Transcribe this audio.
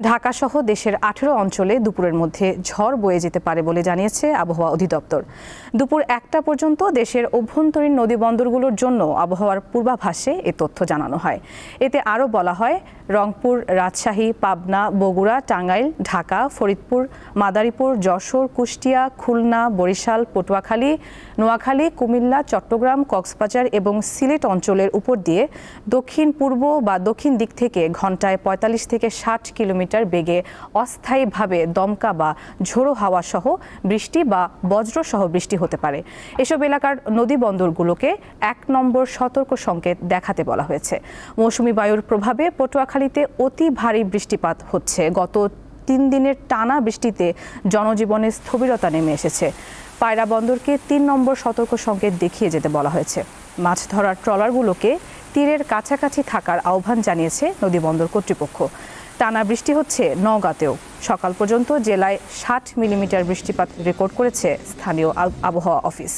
ঢাকাসহ দেশের আঠেরো অঞ্চলে দুপুরের মধ্যে ঝড় বয়ে যেতে পারে বলে জানিয়েছে আবহাওয়া অধিদপ্তর। দুপুর একটা পর্যন্ত দেশের অভ্যন্তরীণ নদী বন্দরগুলোর জন্য আবহাওয়ার পূর্বাভাসে এ তথ্য জানানো হয়। এতে আরও বলা হয় রংপুর, রাজশাহী, পাবনা, বগুড়া, টাঙ্গাইল, ঢাকা, ফরিদপুর, মাদারীপুর, যশোর, কুষ্টিয়া, খুলনা, বরিশাল, পটুয়াখালী, নোয়াখালী, কুমিল্লা, চট্টগ্রাম, কক্সবাজার এবং সিলেট অঞ্চলের উপর দিয়ে দক্ষিণ পূর্ব বা দক্ষিণ দিক থেকে ঘন্টায় পঁয়তাল্লিশ থেকে ষাট কিলোমিটার বেগে অস্থায়ীভাবে দমকা বা ঝোড়ো হাওয়া সহ বৃষ্টি বা বজ্রসহ বৃষ্টি হতে পারে। এসব এলাকার নদী বন্দরগুলোকে এক নম্বর সতর্ক সংকেত দেখাতে বলা হয়েছে। মৌসুমি বায়ুর প্রভাবে পটুয়াখালীতে অতি ভারী বৃষ্টিপাত হচ্ছে। গত তিন দিনের টানা বৃষ্টিতে জনজীবনে স্থবিরতা নেমে এসেছে। পায়রা বন্দরকে তিন নম্বর সতর্ক সংকেত দেখিয়ে যেতে বলা হয়েছে। মাছ ধরার ট্রলারগুলোকে তীরের কাছাকাছি থাকার আহ্বান জানিয়েছে নদী বন্দর কর্তৃপক্ষ। টানা বৃষ্টি হচ্ছে নওগাঁতেও। সকাল পর্যন্ত জেলায় ষাট মিলিমিটার বৃষ্টিপাত রেকর্ড করেছে স্থানীয় আবহাওয়া অফিস।